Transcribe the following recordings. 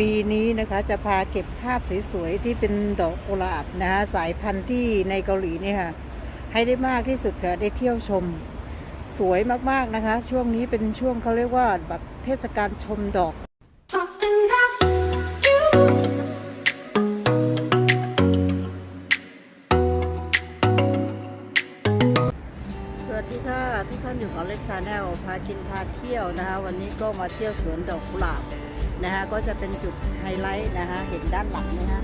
ปีนี้นะคะจะพาเก็บภาพสวยๆที่เป็นดอกกุหลาบนะคะสายพันธุ์ที่ในเกาหลีเนี่ยค่ะ ให้ได้มากที่สุดค่ะได้เที่ยวชม สวยมากๆนะคะ ช่วงนี้เป็นช่วงเขาเรียกว่าแบบเทศกาลชมดอกสวัสดีค่ะทุกท่านอยู่กับเล็กชาแนลพากินพาเที่ยวนะคะ วันนี้ก็มาเที่ยวสวนดอกกุหลาบ นะคะก็จะเป็นจุดไฮไลท์นะคะเห็นด้านหลังนะคะ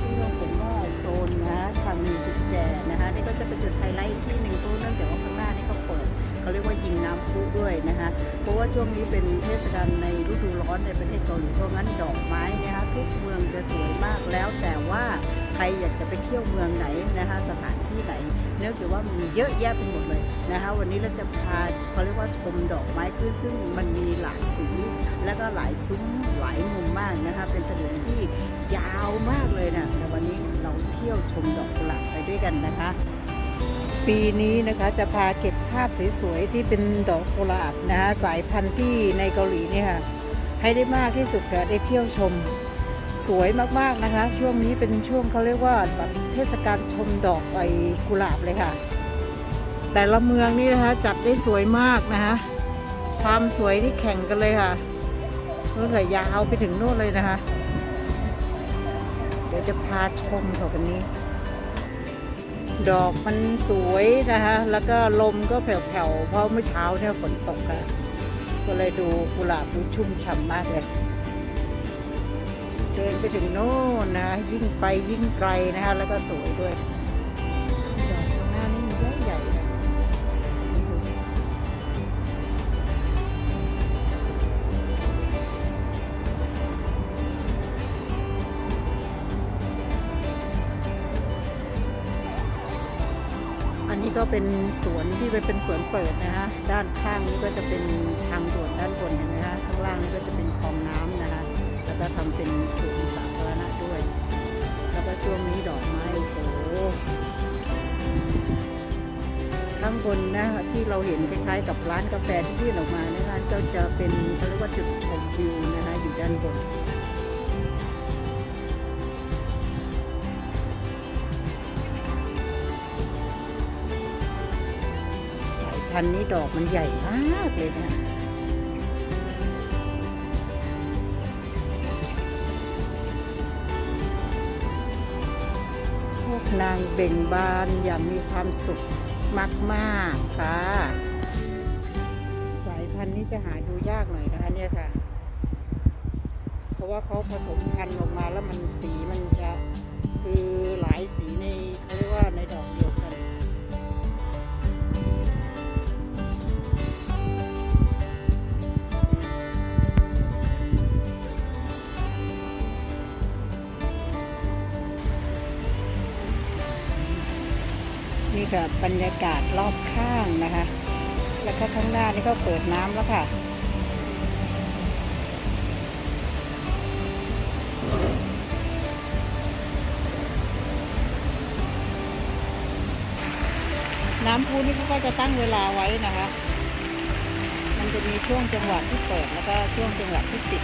ที่เราเห็นว่าโซนนะคะชังมีจุดแจนะคะนี่ก็จะเป็นจุดไฮไลท์ที่หนึ่งตู้เนื่องจากว่าข้างหน้านี่เขาเปิดเขาเรียกว่ายิงน้ำพุด้วยนะคะเพราะว่าช่วงนี้เป็นเทศกาลในฤดูร้อนในประเทศเกาหลีเพราะงั้นดอกไม้นะคะทุกเมืองจะสวยมากแล้วแต่ว่า ใครอยากจะไปเที่ยวเมืองไหนนะคะสถานที่ไหนเนื่องจากว่ามีเยอะแยะไปหมดเลยนะคะวันนี้เราจะพาเขาเรียกว่าชมดอกไม้ขึ้นซึ่งมันมีหลายสี และก็หลายซุ้มหลายมุมมากนะคะเป็นถนนที่ยาวมากเลยนะแต่วันนี้เราเที่ยวชมดอกกุหลาบไปด้วยกันนะคะปีนี้นะคะจะพาเก็บภาพสวยๆที่เป็นดอกกุหลาบนะคะสายพันธุ์ที่ในเกาหลีเนี่ยค่ะให้ได้มากที่สุดค่ะได้เที่ยวชม สวยมากๆนะคะ ช่วงนี้เป็นช่วงเขาเรียกว่าแบบเทศกาลชมดอกไอกุหลาบเลยค่ะ แต่ละเมืองนี่นะคะจัดได้สวยมากนะคะความสวยที่แข่งกันเลยค่ะนู่นเลยยาวไปถึงนู่นเลยนะคะ เดี๋ยวจะพาชมค่ะวันนี้ ดอกมันสวยนะคะ แล้วก็ลมก็แผ่วๆ เพราะเมื่อเช้าเนี่ยฝนตกค่ะก็เลยดูกุหลาบดูชุ่มฉ่ำมากเลย เดินไปถึงโน่นนะ ยิ่งไปยิ่งไกลนะคะ แล้วก็สวยด้วยดอกข้างหน้านี่มันเยอะใหญ่นะอันนี้ก็เป็นสวนที่เป็นสวนเปิดนะคะด้านข้างนี้ก็จะเป็นทางด่วนด้านบนเห็นไหมคะข้างล่างนี่ก็จะเป็น เป็นสวนสาธารณะด้วย แล้วก็ช่วงนี้ดอกไม้โอ้โหข้างบนนะที่เราเห็นคล้ายๆกับร้านกาแฟที่ยื่นออกมานะคะก็จะเป็นเขาเรียกว่าจุดชมวิวนะคะอยู่ด้านบนสายพันธุ์นี้ดอกมันใหญ่มากเลยนะ นางเบ่งบานอย่างมีความสุขมากๆค่ะ สายพันธุ์นี้จะหาดูยากหน่อยนะคะเนี่ยค่ะ เพราะว่าเขาผสมพันธุ์ออกมาแล้วมันสีมันจะคือหลายสีในเขาเรียกว่าในดอกเดียวกัน ค่ะบรรยากาศรอบข้างนะคะ แล้วก็ข้างหน้านี่ก็เปิดน้ำแล้วค่ะ น้ำพุนี่เขาก็จะตั้งเวลาไว้นะคะ มันจะมีช่วงจังหวะที่เปิดแล้วก็ช่วงจังหวะที่ปิด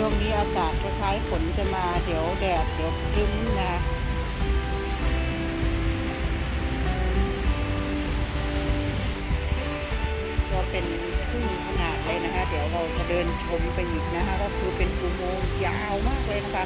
ช่วงนี้อากาศคล้ายๆฝนจะมาเดี๋ยวแดดเดี๋ยวครึ้มนะก็เป็นครึ่งขนาดเลยนะคะ เดี๋ยวเราจะเดินชมไปอีกนะคะ ก็คือเป็นอุโมงค์ยาวมากเลยนะคะ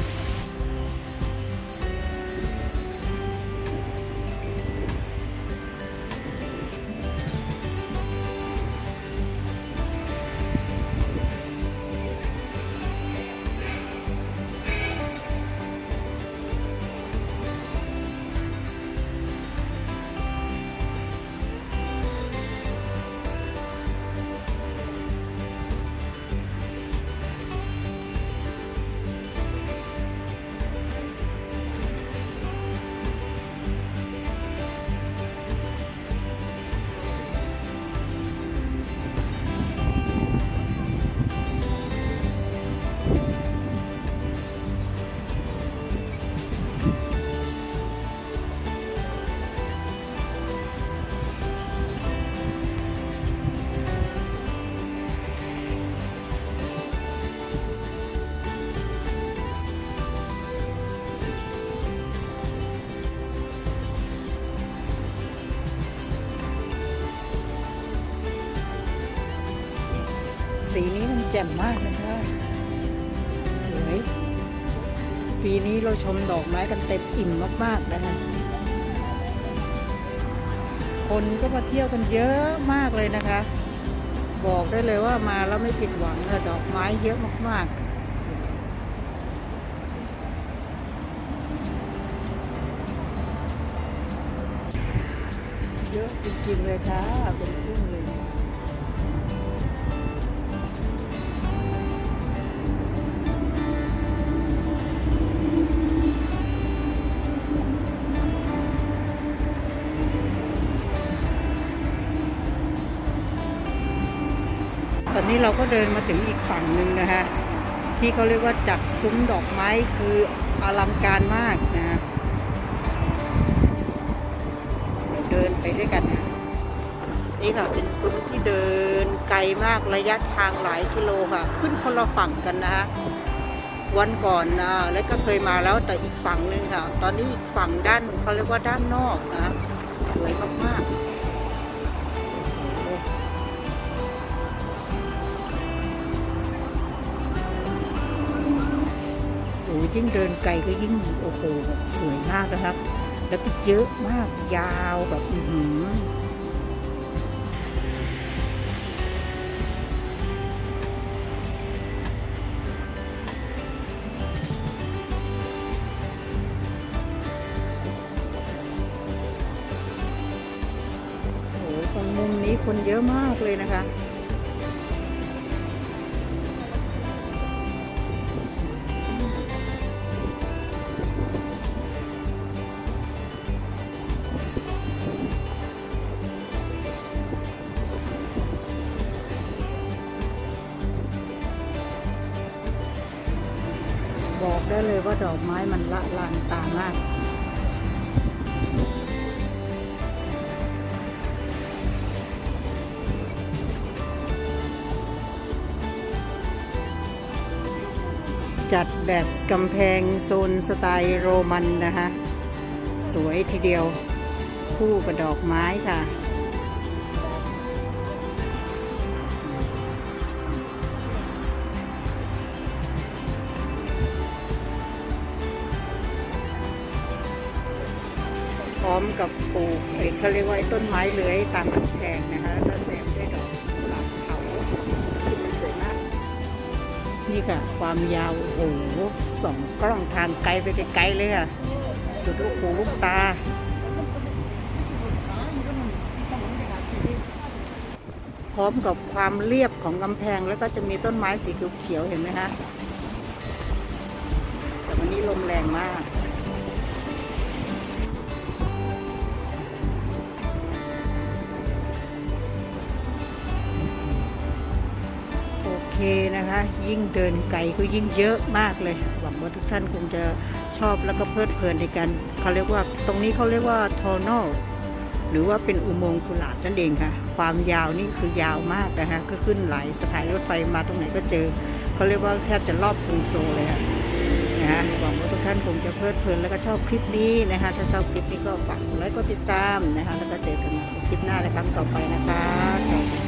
มันแจ่มมากนะคะสวยปีนี้เราชมดอกไม้กันเต็มอิ่มมากๆนะคะคนก็มาเที่ยวกันเยอะมากเลยนะคะ บอกได้เลยว่ามาแล้วไม่ผิดหวังค่ะดอกไม้เยอะมากๆเยอะจริงๆเลยค่ะ ตอนนี้เราก็เดินมาถึงอีกฝั่งหนึ่งนะคะที่เขาเรียกว่าจัดซุ้มดอกไม้คืออลังการมากนะคะเดินไปด้วยกันนะนี่ค่ะเป็นซุ้มที่เดินไกลมากระยะทางหลายกิโลค่ะ ขึ้นคนละฝั่งกันนะคะวันก่อนนะแล้วก็เคยมาแล้วแต่อีกฝั่งหนึ่งค่ะ ตอนนี้อีกฝั่งด้านเขาเรียกว่าด้านนอกนะ สวยมากๆ ยิ่งเดินไกลก็ยิ่งโอ้โหแบบสวยมากนะครับ แล้วก็เยอะมากยาวแบบอือหือโอ้โหตรงมุมนี้คนเยอะมากเลยนะคะ บอกได้เลยว่าดอกไม้มันละลานตามากจัดแบบกำแพงโซนสไตล์โรมันนะคะ สวยทีเดียว คู่กับดอกไม้ค่ะ พร้อมกับปลูกเขาเรียกว่าต้นไม้เลื้อยตามกำแพงนะคะแล้วแซมด้วยดอกกุหลาบเขาที่มันสวยมาก นี่ค่ะ ความยาวโอ้โหสองกล้องทางไกลไปไกลเลยค่ะ สุดลูกหูลูกตาพร้อมกับความเรียบของกำแพงแล้วก็จะมีต้นไม้สีเขียวๆเห็นไหมคะ แต่วันนี้ลมแรงมาก นะคะ ยิ่งเดินไกลก็ยิ่งเยอะมากเลย หวังว่าทุกท่านคงจะชอบแล้วก็เพลิดเพลินในการเขาเรียกว่าตรงนี้เขาเรียกว่าทอนอลหรือว่าเป็นอุโมงค์กุหลาบนั่นเองค่ะ ความยาวนี่คือยาวมากนะคะก็ขึ้นหลายสถานรถไฟมาตรงไหนก็เจอเขาเรียกว่าแทบจะรอบกรุงโซลเลยค่ะนะคะหวังว่าทุกท่านคงจะเพลิดเพลินแล้วก็ชอบคลิปนี้นะคะ ถ้าชอบคลิปนี้ก็ฝากกดไลค์กดติดตามนะคะ แล้วก็เจอกันใหม่ในคลิปหน้าในครั้งต่อไปนะคะสวัสดี